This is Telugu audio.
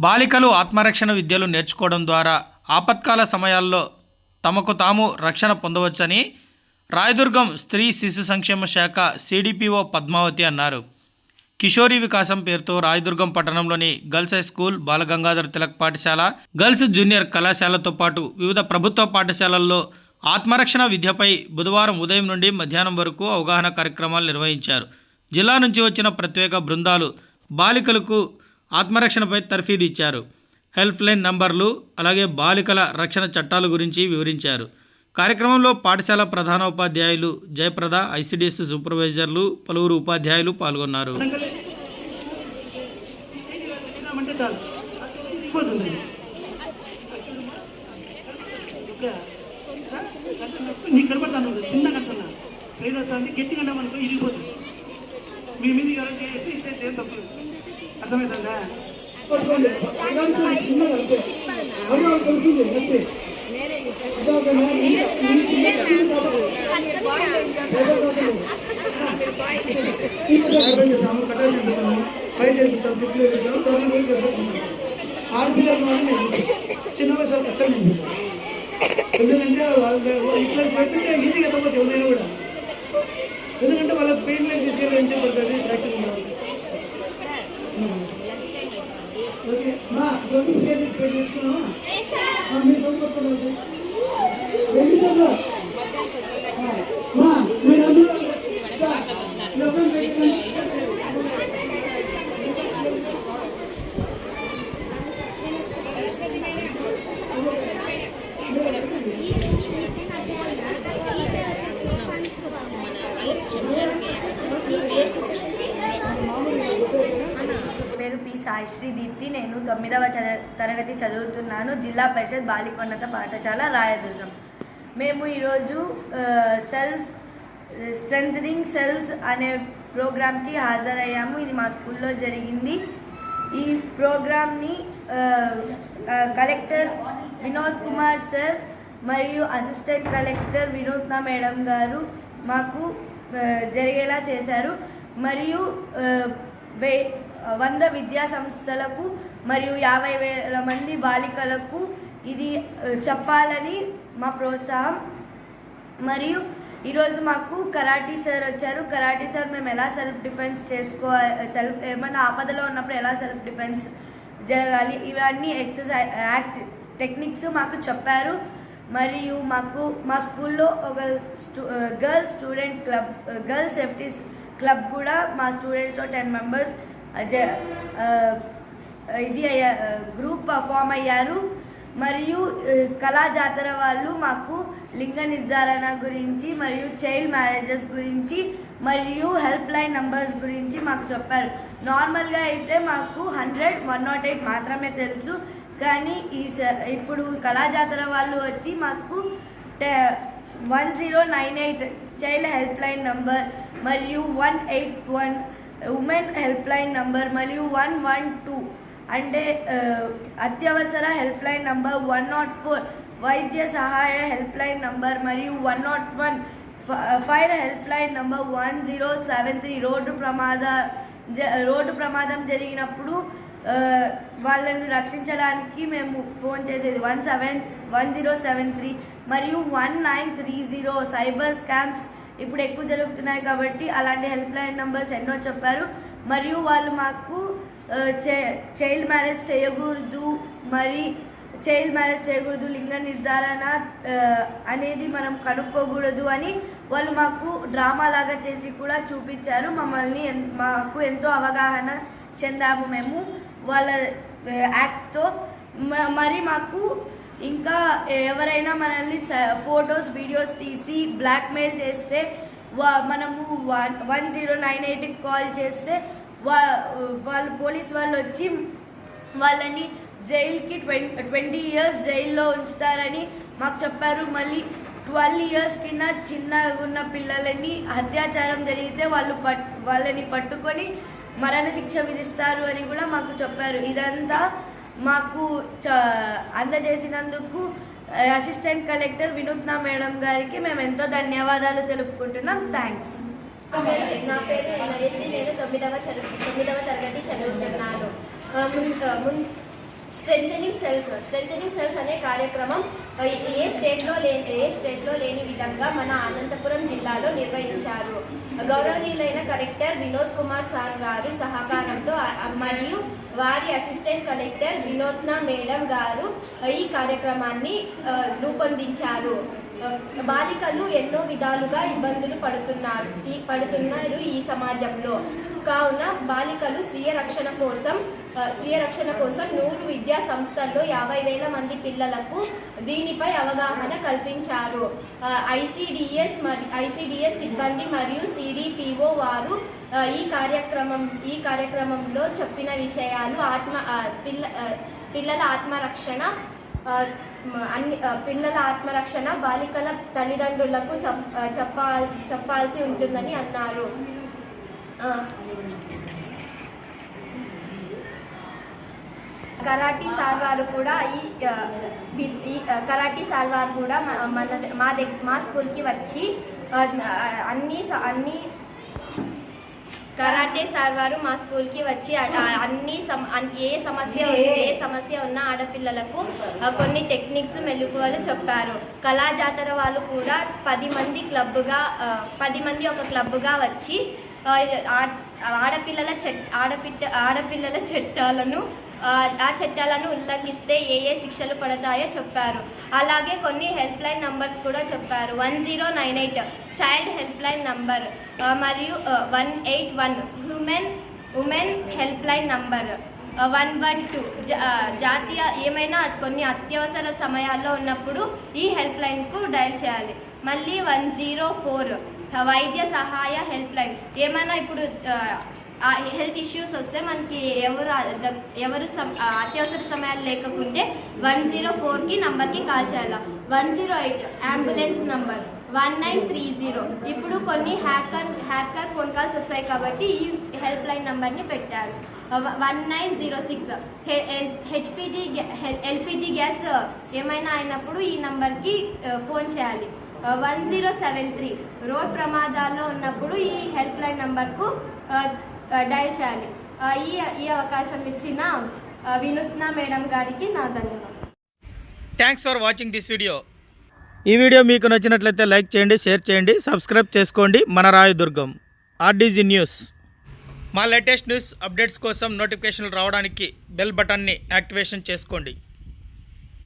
బాలికలు ఆత్మరక్షణ విద్యలు నేర్చుకోవడం ద్వారా ఆపత్కాల సమయాల్లో తమకు తాము రక్షణ పొందవచ్చని రాయదుర్గం స్త్రీ శిశు సంక్షేమ శాఖ సిడిపిఓ పద్మావతి అన్నారు. కిషోరి వికాసం పేరుతో రాయదుర్గం పట్టణంలోని girls high school Balagangadhar Tilak పాఠశాల గర్ల్స్ జూనియర్ కళాశాలతో పాటు వివిధ ప్రభుత్వ పాఠశాలల్లో ఆత్మరక్షణ విద్యపై బుధవారం ఉదయం నుండి మధ్యాహ్నం వరకు అవగాహన కార్యక్రమాలు నిర్వహించారు. జిల్లా నుంచి వచ్చిన ప్రత్యేక బృందాలు బాలికలకు ఆత్మరక్షణపై తర్ఫీదు ఇచ్చారు హెల్ప్లైన్ నంబర్లు అలాగే బాలికల రక్షణ చట్టాల గురించి వివరించారు. కార్యక్రమంలో పాఠశాల ప్రధానోపాధ్యాయులు జయప్రద ఐసిడిఎస్ సూపర్వైజర్లు పలువురు ఉపాధ్యాయులు పాల్గొన్నారు. నీకు కనపడతాను చిన్న కంటున్నా ట్రైన్ వస్తుంది గట్టిగా అనుకో ఇరిగిపోతుంది మీ మీద ఎవరు చేసి ఇచ్చేసి ఏం తప్పు అర్థమవుతుందా పట్టుకోండి పట్టుకోండి అంతే అదే వాళ్ళకి తెలిసింది అంతే అదే కట్టాలి చేసాము బయట దిక్కులు ఆడపిల్లలు మాత్రం చిన్న వయసు అసలు ఎందుకంటే వాళ్ళు ఇట్లా పెడితే ఈజీగా తప్పచ్చు ఎవరైనా కూడా. ఎందుకంటే వాళ్ళకి పెయిన్ తీసుకెళ్ళి ఏం చేయబడుతుంది ప్రాక్టికల్ ఓకే మా రెండు చేతి పెట్టి తెచ్చుకున్నామా మా దొంగ మా మీరు అందరూ పేరు పి సాయిశ్రీ దీప్తి. నేను తొమ్మిదవ చద- తరగతి చదువుతున్నాను. జిల్లా పరిషత్ బాలికోన్నత పాఠశాల రాయదుర్గం. మేము ఈరోజు సెల్ఫ్ స్ట్రెంథనింగ్ సెల్ఫ్స్ అనే ప్రోగ్రామ్కి హాజరయ్యాము. ఇది మా స్కూల్లో జరిగింది. ఈ ప్రోగ్రామ్ని కలెక్టర్ వినోద్ కుమార్ సార్ మరియు assistant collector Vinutna madam garu మాకు జరిగేలా చేశారు. మరియు వే వంద విద్యా సంస్థలకు మరియు యాభై వేల మంది బాలికలకు ఇది చెప్పాలని మా ప్రోత్సాహం. మరియు ఈరోజు మాకు కరాటీ సార్ వచ్చారు. కరాటీ సార్ మేము ఎలా సెల్ఫ్ డిఫెన్స్ చేసుకో సెల్ఫ్ ఏమన్నా ఆపదలో ఉన్నప్పుడు ఎలా సెల్ఫ్ డిఫెన్స్ జరగాలి? ఇవన్నీ ఎక్సర్సైజ్ యాక్ట్ టెక్నిక్స్ మాకు చెప్పారు. మరియు మాకు మా స్కూల్లో ఒక స్టూ girls student club girls safety club కూడా మా స్టూడెంట్స్లో టెన్ మెంబర్స్ ఇది అయ్యా గ్రూప్ ఫామ్ అయ్యారు. మరియు కళా జాతర వాళ్ళు మాకు లింగ నిర్ధారణ గురించి మరియు చైల్డ్ మ్యారేజెస్ గురించి మరియు హెల్ప్ లైన్ నంబర్స్ గురించి మాకు చెప్పారు. నార్మల్గా అయితే మాకు హండ్రెడ్ వన్ నాట్ ఎయిట్ మాత్రమే తెలుసు. కానీ ఈ స- ఇప్పుడు కళా జాతర వాళ్ళు వచ్చి మాకు one zero nine eight child help line number మరియు one eight one women help line number మరియు వన్ వన్ టూ అంటే అత్యవసర help line number one nought four వైద్య సహాయ హెల్ప్ లైన్ నంబర్ మరియు one nought one fire help line number one zero seven three. Road ప్రమాద జ రోడ్డు ప్రమాదం జరిగినప్పుడు వాళ్ళను వాళ్ళని రక్షించడానికి మేము ఫోన్ చేసేది one seven one zero seven three మరియు one nine three zero. Cyber scams ఇప్పుడు ఎక్కువ జరుగుతున్నాయి కాబట్టి అలాంటి హెల్ప్ లైన్ నెంబర్స్ ఎన్నో చెప్పారు. మరియు వాళ్ళు మాకు చైల్డ్ మ్యారేజ్ చేయకూడదు మరి చైల్డ్ మ్యారేజ్ చేయకూడదు లింగ నిర్ధారణ అనేది మనం కనుక్కోకూడదు అని వాళ్ళు మాకు డ్రామా లాగా చేసి కూడా చూపించారు. మమ్మల్ని మాకు ఎంతో అవగాహన చెందాము మేము వాళ్ళ యాక్ట్తో మ- మరి మాకు ఇంకా ఎవరైనా మనల్ని ఫొటోస్ వీడియోస్ తీసి బ్లాక్మెయిల్ చేస్తే వా మనము వన్ వన్ జీరో నైన్ ఎయిట్కి కాల్ చేస్తే వా వాళ్ళు పోలీస్ వాళ్ళు వచ్చి వాళ్ళని జైలుకి ట్వంటీ ట్వంటీ ఇయర్స్ జైల్లో ఉంచుతారని మాకు చెప్పారు. మళ్ళీ ట్వెల్వ్ ఇయర్స్ కింద చిన్నగా ఉన్న పిల్లలని అత్యాచారం జరిగితే వాళ్ళు పట్ వాళ్ళని పట్టుకొని మరణశిక్ష విధిస్తారు అని కూడా మాకు చెప్పారు. ఇదంతా మాకు చ అందజేసినందుకు అసిస్టెంట్ కలెక్టర్ వినూత్న మేడం గారికి మేము ఎంతో ధన్యవాదాలు తెలుపుకుంటున్నాం. థ్యాంక్స్ నా పేరు నా పేరు నేను తొమ్మిదవ చదువు తొమ్మిదవ తరగతి చదువుతున్నాను. స్ట్రెంథనింగ్ సెల్స్ స్ట్రెంథనింగ్ సెల్స్ అనే కార్యక్రమం ఏ స్టేట్లో లేని ఏ స్టేట్లో లేని విధంగా మన అనంతపురం జిల్లాలో నిర్వహించారు. గౌరవనీయులైన కలెక్టర్ వినోద్ కుమార్ సార్ గారి సహకారంతో మరియు వారి అసిస్టెంట్ కలెక్టర్ వినోద్నా మేడం గారు ఈ కార్యక్రమాన్ని రూపొందించారు. బాలికలు ఎన్నో విధాలుగా ఇబ్బందులు పడుతున్నారు. పడుతున్నారు ఈ సమాజంలో. కావున బాలికలు స్వీయ రక్షణ కోసం స్వీయ రక్షణ కోసం నూరు విద్యా సంస్థల్లో యాభై వేల మంది పిల్లలకు దీనిపై అవగాహన కల్పించారు. ఐసిడిఎస్ మరి ఐసిడిఎస్ సిబ్బంది మరియు సిడిపిఓ వారు ఈ కార్యక్రమం ఈ కార్యక్రమంలో చెప్పిన విషయాలు ఆత్మ పిల్ల పిల్లల ఆత్మరక్షణ అన్ని పిల్లల ఆత్మరక్షణ బాలికల తల్లిదండ్రులకు చెప్పా చెప్పాల్ చెప్పాల్సి ఉంటుందని అన్నారు. కరాటీ సార్ వారు కూడా ఈ కరాటీ సార్ వారు కూడా మన మా దగ్గ మా స్కూల్కి వచ్చి అన్నీ అన్ని స- అన్ని కరాటే సార్ వారు మా స్కూల్కి వచ్చి అన్ని ఏ సమస్య ఏ సమస్య ఉన్న ఆడపిల్లలకు కొన్ని టెక్నిక్స్ మెలకువలు చెప్పారు. కళా జాతర వాళ్ళు కూడా పది మంది క్లబ్గా పది మంది ఒక క్లబ్గా వచ్చి ఆ, ఆడపిల్లల చెట్ ఆడపిట్ట ఆడపిల్లల చట్టాలను ఆ, చట్టాలను ఉల్లంఘిస్తే ఏ ఏ శిక్షలు పడతాయో చెప్పారు. అలాగే కొన్ని హెల్ప్ లైన్ నంబర్స్ కూడా చెప్పారు. One zero nine eight child help line number మరియు one eight one human women help line number one one two జాతీయ ఏమైనా కొన్ని అత్యవసర సమయాల్లో ఉన్నప్పుడు ఈ హెల్ప్ లైన్కు డయల్ చేయాలి. మళ్ళీ వన్ జీరో ఫోర్ వైద్య సహాయ హెల్ప్ లైన్ ఏమైనా ఇప్పుడు హెల్త్ ఇష్యూస్ వస్తే మనకి ఎవరు ఎవరు సమ- అత్యవసర సమయాలు లేకుంటే వన్ జీరో ఫోర్కి నంబర్కి కాల్ చేయాలి? One zero eight ambulance number one nine three zero. ఇప్పుడు కొన్ని హ్యాకర్ హ్యాకర్ ఫోన్ కాల్స్ వస్తాయి కాబట్టి ఈ హెల్ప్ లైన్ నంబర్ని పెట్టారు. One nine zero six HPG LPG gas ఏమైనా అయినప్పుడు ఈ నంబర్కి ఫోన్ చేయాలి. One zero seven three. Road ప్రమాదాల్లో ఉన్నప్పుడు ఈ హెల్ప్ లైన్ నంబర్కు డైల్ చేయాలి. ఈ ఈ అవకాశం ఇచ్చిన వినూత్న మేడం గారికి నా ధన్యవాదాలు. Thanks for watching this video ఈ వీడియో మీకు నచ్చినట్లయితే లైక్ చేయండి షేర్ చేయండి సబ్స్క్రైబ్ చేసుకోండి. మన రాయదుర్గం ఆర్డీజీ న్యూస్. మా లేటెస్ట్ న్యూస్ అప్డేట్స్ కోసం నోటిఫికేషన్లు రావడానికి బెల్ బటన్ని యాక్టివేషన్ చేసుకోండి.